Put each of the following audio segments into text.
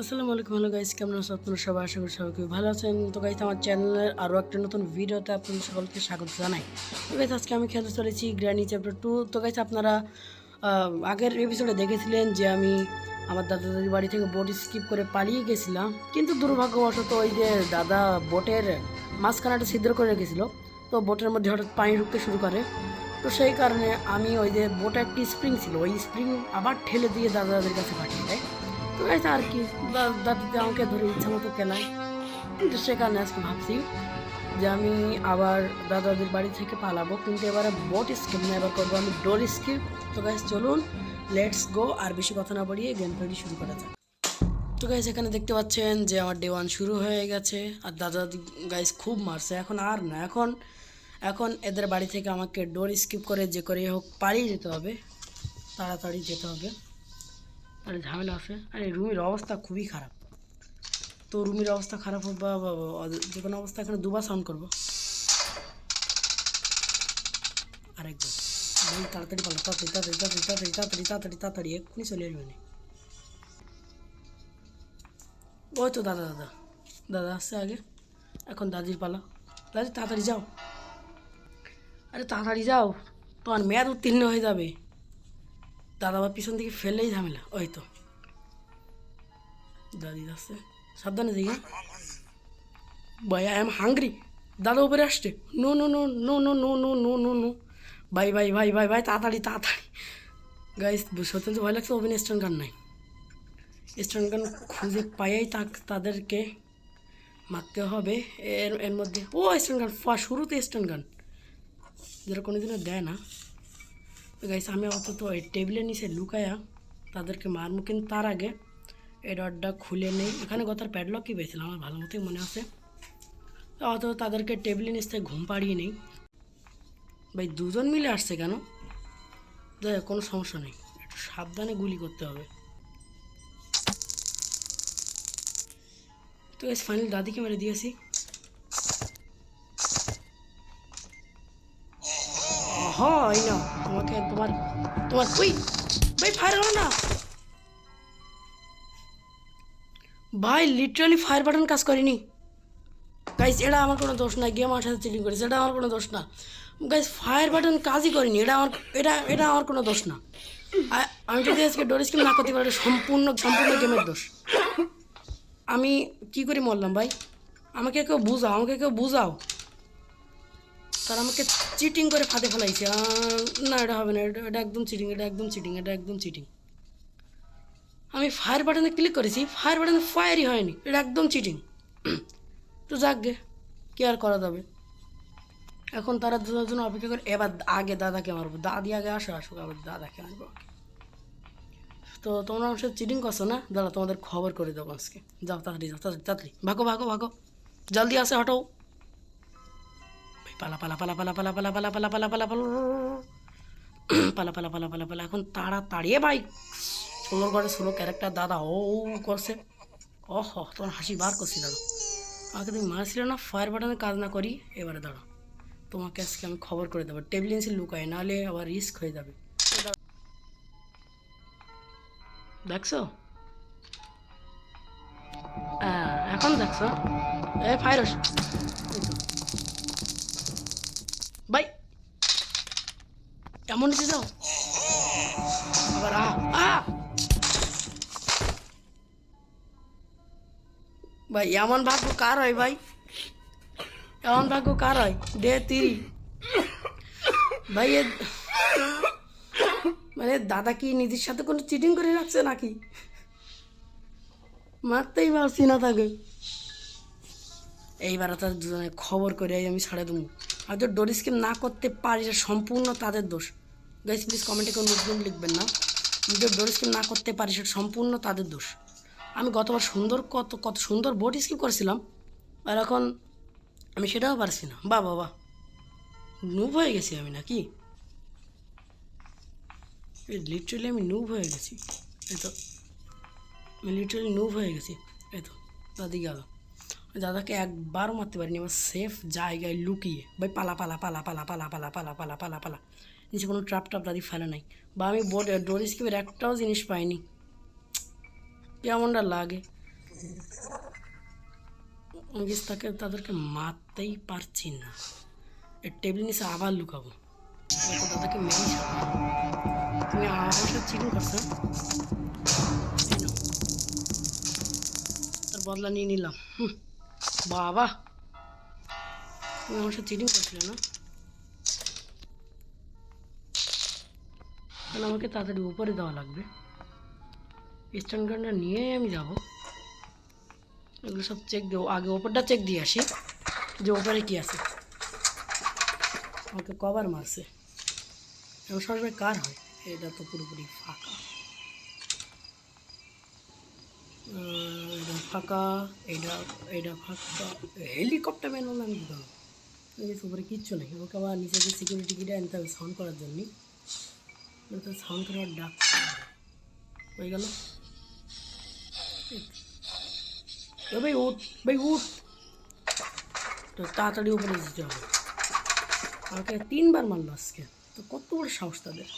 আসসালামু আলাইকুম। Hello guys কেমন আছো আপনারা সবাই? আশা করি সবাই ভালো আছেন। তো গাইস আমার চ্যানেলের আরও একটা নতুন ভিডিওতে আপনাদের সকলকে স্বাগত জানাই। তো গাইস আজকে আমি খেলতে চলেছি গ্র্যানি চ্যাপ্টার টু তো গাইস আপনারা আগের এপিসোডে দেখেছিলেন যে আমি আমার দাদা দাদির বাড়ি থেকে বোট স্কিপ করে পালিয়ে গেছিলাম। কিন্তু দুর্ভাগ্যবশত ওই যে দাদা বোটের মাঝখানাটা ছিদ্র করে রেখেছিল। তো বোটের মধ্যে হঠাৎ পানি ঢুকতে শুরু করে। তো সেই কারণে আমি ওই যে বোটে একটি স্প্রিং ছিল। ওই স্প্রিং আবার ঠেলে দিয়ে দাদা দাদির কাছে পাঠিয়ে দেয়। তো গাইস আর কি দাদিতে আমাকে ধরে ইচ্ছা মতো কেনায়। কিন্তু সে কারণে আজকে ভাবছি যে আমি আবার দাদাদের বাড়ি থেকে পালাবো। কিন্তু এবারে বোট স্কিপ না, এবার করব আমি ডোর স্কিপ তো গাইস চলুন লেটস গো আর বেশি কথা না বাড়িয়ে গেম প্লেটি শুরু করা যাক। তো গাইস এখানে দেখতে পাচ্ছেন যে আমার ডে ওয়ান শুরু হয়ে গেছে। আর দাদা গাইস খুব মারছে। এখন আর না, এখন এখন এদের বাড়ি থেকে আমাকে ডোর স্কিপ করে যে করে হোক পালিয়ে যেতে হবে। তাড়াতাড়ি যেতে হবে। তাহলে ঝামেলা আছে আর এই রুমের অবস্থা খুবই খারাপ তো রুমের অবস্থা খারাপ হোক বা বা- বা- যে কোনো অবস্থা এখানে দুবার সাউন্ড করব আরেকবার ভাই তাড়াতাড়ি পালো তাড়াতাড়ি তাড়াতাড়ি তাড়াতাড়ি তাড়াতাড়ি তাড়াতাড়ি তাড়াতাড়ি তাড়াতাড়ি এক্ষুনি চলে আসবে না ওই তো দাদা দাদা দাদা আসছে আগে এখন দাদির পালা দাদি তাড়াতাড়ি যাও আরে তাড়াতাড়ি যাও তোমার মেয়াদ উত্তীর্ণ হয়ে যাবে দাদা আবার পিছন থেকে ফেললেই ঝামেলা, ওই তো। দাদি আসছে সাবধানে দিকে ভাই আই এম হাঙ্গ্রি দাদা উপরে আসছে। No no no no no no no no no no ভাই ভাই ভাই ভাই ভাই, তাড়াতাড়ি তাড়াতাড়ি। গাইস সত্যি তো, ভয় লাগছে ওভেন স্ট্যান্ড গান নাই। স্ট্যান্ড গান খুঁজে পাইয়াই তাদেরকে মারতে হবে। এর এর মধ্যে ও স্ট্যান্ড গান শুরুতে স্ট্যান্ড গান যেটা কোনোদিনও দেয় না। গাইস আমি অন্তত এই টেবিলের নিচে লুকায়া তাদেরকে মারবো কিন্তু তার আগে এই ডটটা খুলে নেই। এখানে গতার প্যাডলক কি পেয়েছিলাম আমার ভালো মতোই মনে আছে। তো অত তাদেরকে টেবিলের নিচ থেকে ঘুম পাড়িয়ে নেই। ভাই দুজন মিলে আসছে কেন? যাই হোক, কোনো সমস্যা নেই। একটু সাবধানে গুলি করতে হবে। তো এস ফাইনাল দাদিকে মেরে দিয়েছি। হয় না তোমার তোমার ওই ভাই ফায়ার করো না। ভাই লিটারালি ফায়ার বাটন কাজ করেনি। গাইস এটা আমার কোনো দোষ না গেম আমার সাথে করেছে, এটা আমার কোনো দোষ না। গাইস ফায়ার বাটন কাজই করেনি, এটা আমার, এটা এটা আমার কোনো দোষ না। আমি যদি আজকে ডোর স্কিম না করতে পারি, এটা সম্পূর্ণ সম্পূর্ণ গেমের দোষ। আমি কি করে মরলাম, ভাই? আমাকে কেউ বুঝাও, আমাকে কেউ বুঝাও। তারা আমাকে চিটিং করে ফাঁদে ফেলাইছে। না, এটা হবে না, এটা একদম চিটিং এটা একদম চিটিং এটা একদম চিটিং আমি ফায়ার বাটনে ক্লিক করেছি ফায়ার বাটনে ফায়ারই হয়নি, এটা একদম চিটিং তো যাক গে, কি আর করা যাবে? এখন তারা দুজন জন্য অপেক্ষা করে, এবার আগে দাদাকে মারবো, দাদি আগে আসো আসো আবার দাদাকে মারবো। তো তোমরা আমার সাথে চিটিং করছ না? দাদা, তোমাদের খবর করে দেবো আজকে। যাও তাড়াতাড়ি যাও তাড়াতাড়ি তাড়াতাড়ি। ভাগো ভাগো ভাগো। জলদি আসে, হটাও। পালা পালা পালা পালা পালা পালা পালা পালা পালা পালা পালা পালা পালা পালা পালা পালা এখন তাড়াতাড়ি তাড়িয়ে ভাই সুন্দর করে সুলো ক্যারেক্টার দাদা ও করছে ওহ তোমার হাসি বার করছি দাদা আমাকে তুমি মারছিলে না ফায়ার বাটনে কাজ না করি এবারে দাঁড়ো তোমাকে আজকে আমি খবর করে দেবো টেবিল লুকায় নাহলে আবার রিস্ক হয়ে যাবে দেখছ হ্যাঁ, এখন দেখছ এ ফায়ার এমন নিচে যাও। আবার ভাই, এমন ভাগ্য কার হয় ভাই? এমন ভাগ্য কার হয়? দে তিরি। ভাই, এ মানে দাদা কি নিজের সাথে কোনো চিটিং করে রাখছে নাকি? মারতেই পারছি না তাকে। এইবার তাদের দুজনে খবর করে আমি ছাড়ে দেবো হয়তো ডোর স্কিম না করতে পারি সম্পূর্ণ তাদের দোষ। গাইস প্লিজ কমেন্টে কোনো মুসলিম লিখবেন না যদি ডোর স্কিম না করতে পারি সেটা সম্পূর্ণ তাদের দোষ আমি গতবার সুন্দর কত কত সুন্দর বোট স্কিপ করেছিলাম আর এখন আমি সেটাও পারছি না বা বাবা নুব হয়ে গেছি আমি নাকি লিটারালি আমি নুব হয়ে গেছি এই তো আমি লিটারালি নুব হয়ে গেছি এই তো দাদি গেল দাদাকে একবারও মারতে পারিনি আমার সেফ জায়গায় লুকিয়ে ভাই পালা পালা পালা পালা পালা পালা পালা পালা পালা পালা নিচে কোনো ট্রাপ ট্রাপ দাদি ফেলে নাই। বা আমি বোর্ড ডোর স্কিপের একটাও জিনিস পাইনি। কেমনটা লাগে? তাকে, তাদেরকে মারতেই পারছি না। টেবিল নিচে আবার লুকাবো। তাদেরকে ছাড়বো। তুমি আমার সাথে চিটিং করছ তার বদলা নিয়ে নিলাম। বাবা! তুমি আমার সাথে চিটিং করছিলে না? তাহলে আমাকে তাড়াতাড়ি উপরে দেওয়া লাগবে। স্ট্যান্ড গার্ডটা নিয়ে আমি যাব। এগুলো সব চেক দেবো আগে ওপরটা চেক দিয়ে আসি, যে ওপরে কি আছে। আমাকে কভার মারছে। এবং সবসময় কার হয়? এটা তো পুরোপুরি ফাঁকা। এটা ফাঁকা, এটা এটা ফাঁকা। হেলিকপ্টার ম্যান আমি দিতাম উপরে কিচ্ছু নেই। ওকে আবার যে সিকিউরিটি কিটে আনতে হবে সাউন্ড করার জন্যই। তো ডাক। হয়ে গেল। ভাই উঠ ভাই উঠ। তো তাড়াতাড়ি উপরে যেতে হবে। আমাকে তিনবার মারলো আজকে। তো কত বড় সাহস তাদের।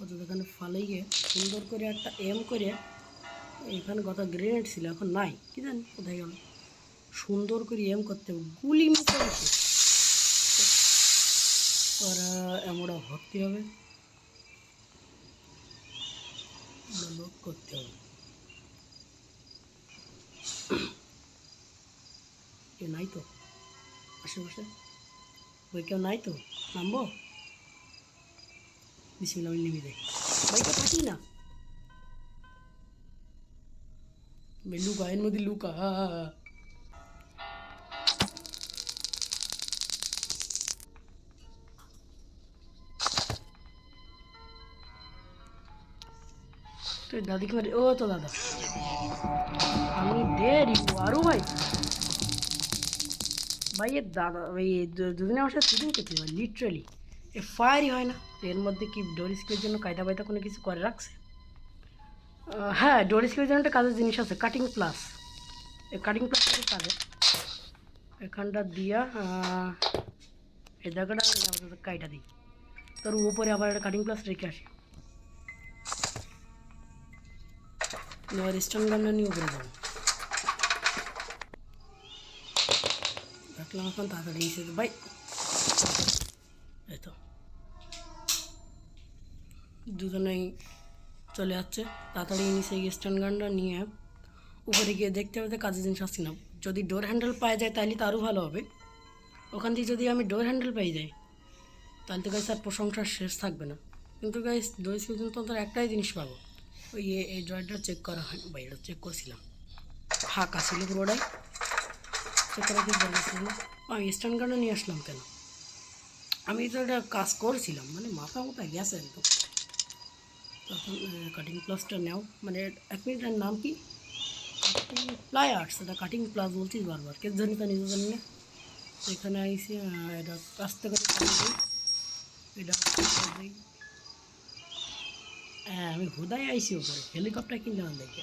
অত এখানে ফালাইয়ে সুন্দর করে একটা এম করে এখানে কত গ্রেনেড ছিল, এখন নাই। কি জানি, কোথায় গেল। সুন্দর করে এম করতে হবে। গুলি মিশে ওরা এমনটা ভর্তি হবে। ওরা করতে হবে। কেউ নাই তো? আশেপাশে? ওই কেউ নাই তো? নামবো? বিসমিল্লাহ আমি নেমে থাকি না? লুকা এর মধ্যে লুকা হা, হা, হা। তো দাদিকে মারি ও তো দাদা। আমি দেরি, আরও ভাই। ভাই এর দাদা ভাই দুদিনে আমার সাথে শুটিং করতে ভাই লিটারালি এ ফায়ারই হয় না। এর মধ্যে কি ডোরিস্কের জন্য কায়দা বায়দা কোনো কিছু করে, রাখছে? হ্যাঁ ডোরিস্কের জন্য একটা কাজের জিনিস আছে কাটিং প্লাস এই কাটিং প্লাস কাজের এখানটা দিয়া এই জায়গাটা আমি কাইটা দিই। তোর উপরে আবার একটা কাটিং প্লাস রেখে আসি। এবার স্টোন গানটা নিয়ে উপরে যাব। রাখলাম এখন, তাড়াতাড়ি এসে ভাই এই তো। দুজনেই চলে যাচ্ছে তাড়াতাড়ি নিচে গিয়ে স্ট্যান্ড গানটা নিয়ে উপরে গিয়ে দেখতে হবে কাজের জিনিস আসছি না যদি ডোর হ্যান্ডেল পাওয়া যায় তাহলে তো আরও ভালো হবে। ওখান থেকে যদি আমি ডোর হ্যান্ডেল পেয়ে যাই, তাহলে তো গাইস আর প্রশংসার শেষ থাকবে না। কিন্তু গাইস দই সিজন তো একটাই জিনিস পাবো। ওই এই ড্রয়টা চেক করা হয়। বা এটা চেক করছিলাম। ফাঁকা ছিল পুরোটাই। চেক করা কি বলেছিল আমি স্ট্যান্ড গার্ডে নিয়ে আসলাম কেন? আমি তো একটা কাজ করছিলাম মানে মাথা মাথা গেছে একদম। তখন কাটিং প্লাসটা নাও। মানে এক মিনিটের নাম কি? কাটিং প্লায়ার্স এটা কাটিং প্লাস বলছিস বারবার। কে জানি তা নিজে জানি এখানে আইসি এটা করে করে। এটা দিই হ্যাঁ আমি হুদাই আইসি ওপরে হেলিকপ্টার কিনলে আমার দেখে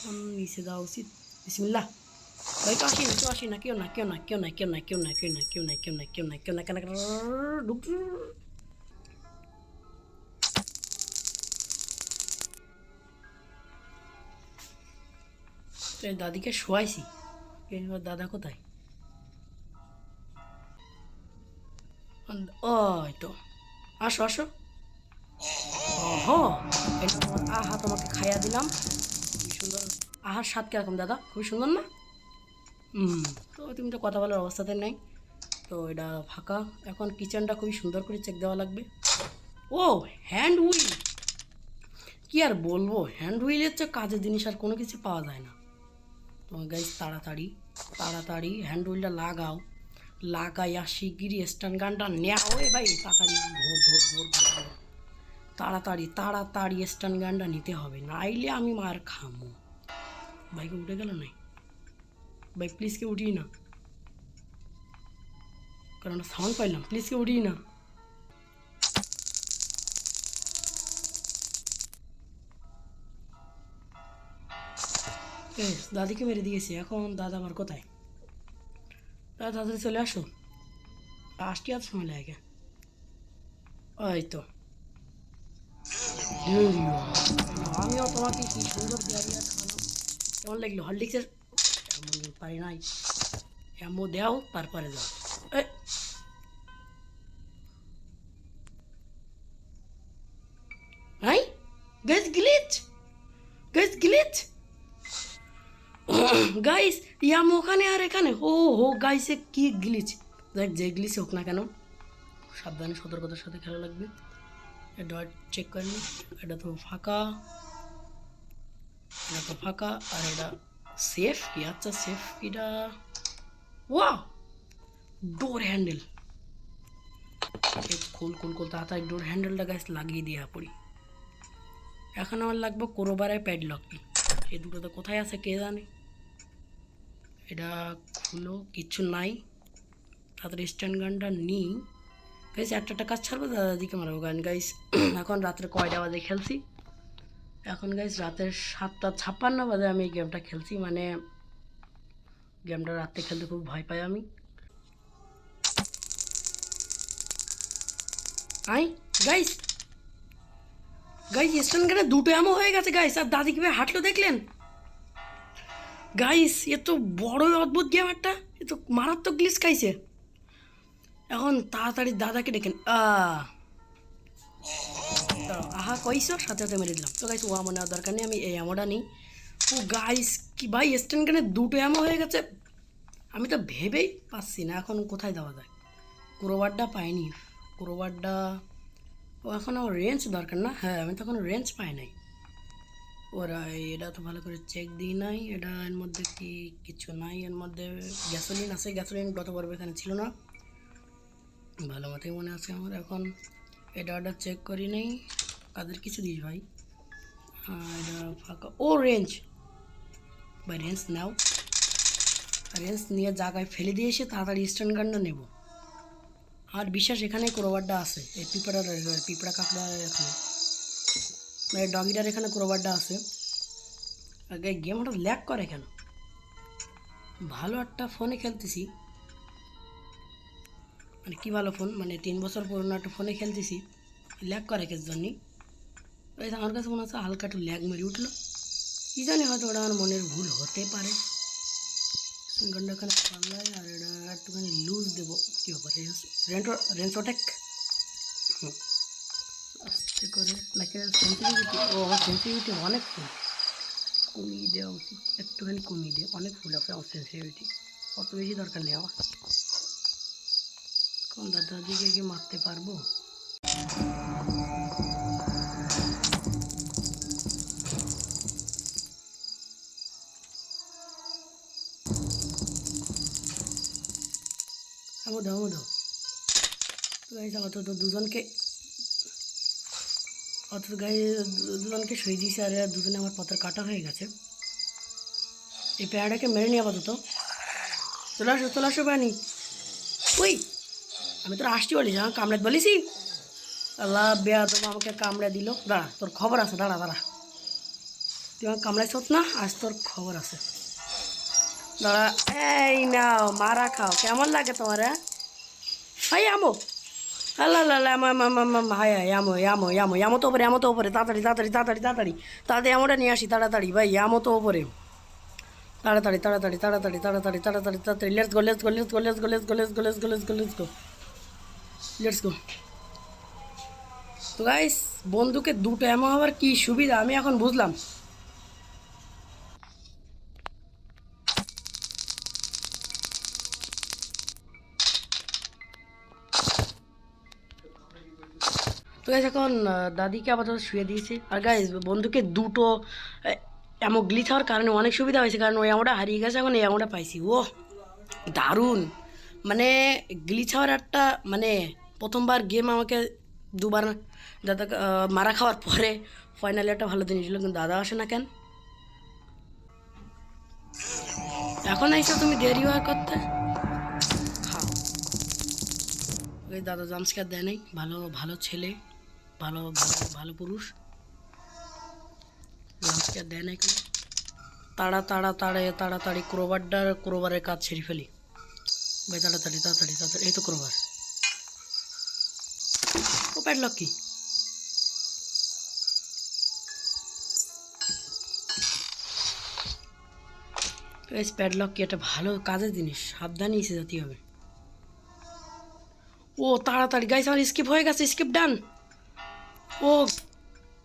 এখন নিচে যাওয়া উচিত বিসমিল্লাহ ভাই তো আসি না কেউ আসি না কেউ না কেউ না কেউ না কেউ না কেউ না কেউ না কেউ না কেউ না কেউ না কেউ না কেউ না ঢুক দাদিকে শোয়াইছি দাদা কোথায় ওই তো। আসো আসো। এটা তোমার আহা, তোমাকে খাইয়া দিলাম। খুবই সুন্দর। আহার স্বাদ কীরকম, দাদা? খুবই সুন্দর না? তো তুমি তো কথা বলার অবস্থাতে নাই। তো এটা ফাঁকা। এখন কিচেনটা খুবই সুন্দর করে চেক দেওয়া লাগবে। ও হ্যান্ড হুইল কি আর বলব হ্যান্ড হুইলের চেয়ে কাজের জিনিস আর কোনো কিছু পাওয়া যায় না। তোমার গাইজ তাড়াতাড়ি তাড়াতাড়ি হ্যান্ড হুইলটা লাগাও। লাগাইয়া শিগগিরই স্ট্যান্ড গানটা নেও এ ভাই, তাড়াতাড়ি ঘোর ঘোর ঘোর ঘোর ঘোর। তাড়াতাড়ি তাড়াতাড়ি স্ট্যান্ড গানটা নিতে হবে, নাইলে আমি মার খামো। বাইকে উঠে গেল নাই? ভাই প্লিজ কে উঠিয়ে না। কারণ সাউন্ড পাইলাম প্লিজ কে উঠিয়ে না। এ দাদিকে মেরে দিয়েছি, এখন দাদা আমার কোথায়? দাদা তাড়াতাড়ি চলে আসো। আসতে আর সময় লাগে। ওই তো। আমিও তোমাকে কি সুন্দর ডেরিয়া খাওয়ালাম কেমন লাগল? হরলিক্সের পারি নাই। এমন দেও, তারপরে দাও গাইস ইয়াম ওখানে আর এখানে? ও হো গাইসে কি গ্লিচ দেখ, যে গ্লিচ হোক না কেন, সাবধানে সতর্কতার সাথে খেলা লাগবে। এটা চেক করে নি এটা তো ফাঁকা এটা তো ফাঁকা, আর এটা সেফ কি আচ্ছা সেফ এটা ওয়া ডোর হ্যান্ডেল খুল খুল খুল, তাড়াতাড়ি ডোর হ্যান্ডেলটা গাছ লাগিয়ে দিয়ে পড়ি। এখন আমার লাগবে কোরোবারে প্যাডলকটি এই দুটো তো কোথায় আছে কে জানে? এটা খুলো, কিচ্ছু নাই। তাড়াতাড়ি স্ট্যান্ড গানটা নিই। গাইস একটা একটা কাজ ছাড়বো দাদা দিকে মারবো গান গাইস এখন রাত্রে কয়টা বাজে খেলছি? এখন গাইস রাতের সাতটা ছাপ্পান্ন বাজে আমি এই গেমটা খেলছি মানে গেমটা রাত্রে খেলতে খুব ভয় পাই আমি। আই গাইস গাইস স্ট্যান্ড গানে দুটো এমন হয়ে গেছে গাইস আর দাদি কীভাবে হাঁটলো দেখলেন? গাইস এ তো বড়ই অদ্ভুত গেম একটা। এ তো মারাত্মক গ্লিস খাইছে। এখন তাড়াতাড়ি দাদাকে ডেকেন আহা, কইছো? সাথে সাথে মেরে দিলাম। তো গাইস ও আমার নেওয়ার দরকার নেই, আমি এই আমোটা নিই। ও গাইস কি ভাই স্ট্যান্ড গানে দুটো এমন হয়ে গেছে। আমি তো ভেবেই পাচ্ছি না, এখন কোথায় দেওয়া যায়? ক্রোবারটা পাইনি। ক্রোবারটা ও, এখন আমার রেঞ্জ দরকার না? হ্যাঁ আমি তো এখন রেঞ্জ পাই নাই। ওরা এটা তো ভালো করে চেক দিই নাই। এটা এর মধ্যে কি কিছু নাই, এর মধ্যে গ্যাসোলিন আছে গ্যাসোলিন গত পর্বে এখানে ছিল না। ভালো মতোই মনে আছে আমার এখন। এটা অর্ডার চেক করি নাই। কাদের কিছু দিস ভাই? এটা ফাঁকা। ও রেঞ্জ ভাই রেঞ্জ নাও। রেঞ্জ নিয়ে জায়গায় ফেলে দিয়ে এসে তাড়াতাড়ি স্ট্যান্ড গানটা নেব। আর বিশ্বাস এখানে ক্রোবারটা আছে। এই পিঁপড়ার, পিঁপড়া কাঁকড়া এখানে। মানে ডগিটার এখানে ক্রোবারটা আছে। আগে গেম হঠাৎ ল্যাক করে কেন? ভালো একটা ফোনে খেলতেছি। মানে কী ভালো ফোন? মানে তিন বছর পুরনো একটা ফোনে খেলতেছি। ল্যাক করে কেস জন্যই আমার কাছে মনে হচ্ছে হালকা একটু ল্যাগ মেরে উঠল। কী জানি হয়তো ওটা আমার মনের ভুল হতে পারে। গানটা পাল্লায় আর এটা একটুখানি লুজ দেবো। কী ব্যাপার রেন্সোটেক হুম। করে নাকি সেন্সিটিভিটি ও আমার সেন্সিটিভিটি অনেক ফুল। কমিয়ে দেওয়া উচিত, একটুখানি কমিয়ে দিয়ে অনেক ফুল আছে আমার সেন্সিটিভিটি অত বেশি দরকার নেই আমার। কোন দাদাদিকে কি মারতে পারব? আমো দাও আমো দাও। তো দুজনকে অত গায়ে দুজনকে সই দিয়েছে আর দুজনে আমার পথের কাটা হয়ে গেছে। এই পেয়ারাটাকে মেরে নিয়ে আপাতত। চলে আসো চলে আসো পানি ওই, আমি তোর আসছি বলিস হ্যাঁ কামড়ে বলিসি আল্লাহ, বেয়া তো আমাকে কামড়ে দিল। দাঁড়া, তোর খবর আছে, দাঁড়া দাঁড়া। তুই আমাকে কামড়াইছ না, আজ তোর খবর আছে। দাঁড়া, এই নাও, মারা খাও। কেমন লাগে তোমার হ্যাঁ? আমো। আল্লাহ আল্লাহ আমো আমো আমো আমো আমো আমো তো ওপরে আমো তো ওপরে, তাড়াতাড়ি তাড়াতাড়ি তাড়াতাড়ি তাড়াতাড়ি। তাড়াতাড়ি আমোটা নিয়ে আসি, তাড়াতাড়ি, ভাই আমো তো ওপরে। তাড়াতাড়ি তাড়াতাড়ি তাড়াতাড়ি তাড়াতাড়ি তাড়াতাড়ি তাড়াতাড়ি let's go let's go let's go let's go let's go let's go let's go let's go let's go let's go তো গাইস বন্ধুকে দুটো এমন হওয়ার কি সুবিধা? আমি এখন বুঝলাম। তো গাইস এখন দাদিকে আপাতত শুয়ে দিয়েছি। আর গাইস বন্ধুকে দুটো এমন গ্লিচ হওয়ার কারণে অনেক সুবিধা হয়েছে, কারণ ওই আমটা হারিয়ে গেছে, এখন এই আমটা পাইছি। ও দারুণ! মানে গ্লিচ হওয়ার একটা মানে প্রথমবার গেম আমাকে দুবার দাদা মারা খাওয়ার পরে ফাইনালি একটা ভালো জিনিস ছিল কিন্তু দাদা আসে না কেন? এখন আইসো তুমি দেরি হয় করতে? দাদা জামস্কার দেয় নাই, ভালো ভালো ছেলে। ভালো ভালো ভালো পুরুষ। লাঞ্চটা দেয় না এখানে তাড়া তাড়া, তাড়ে, তাড়াতাড়ি ক্রোবারটার ক্রোবারের কাজ ছেড়ে ফেলি। ভাই, তাড়াতাড়ি তাড়াতাড়ি তাড়াতাড়ি। এই তো ক্রোবার। ও প্যাডলক কি? এই প্যাডলক কি? একটা ভালো কাজের জিনিস। সাবধানে এসে যেতে হবে। ও, তাড়াতাড়ি। গাইস আমার স্কিপ হয়ে গেছে। স্কিপ ডান ও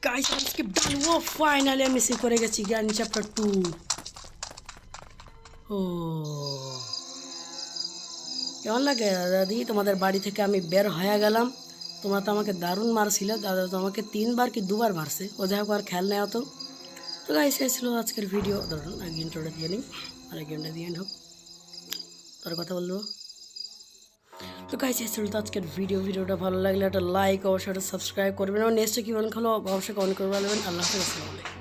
গাইস স্কিপ ডান ও ফাইনালি আমি সে করে গেছি, জ্ঞান চ্যাপ্টার টু ও। কেমন লাগে, দাদি? তোমাদের বাড়ি থেকে আমি বের হয়ে গেলাম। তোমরা তো আমাকে দারুণ মারছিল। দাদা তো আমাকে তিনবার কি দুবার মারছে। ও যাই হোক, আর খেয়াল নেই অত। তো গাইস এই আজকের ভিডিও ধরুন, আগে ইন্ট্রোটা দিয়ে নিই। আর গেমটা দিয়ে হোক। তোর কথা বলব। তো গাইছি ছিল তো আজকের ভিডিও ভিডিওটা ভালো লাগলে একটা লাইক অবশ্যই একটা সাবস্ক্রাইব করবেন। এবং নেক্সটে কী বলেন খালো অবশ্যই কমেন্ট করে আল্লাহ হাফেজ, আসসালামু আলাইকুম।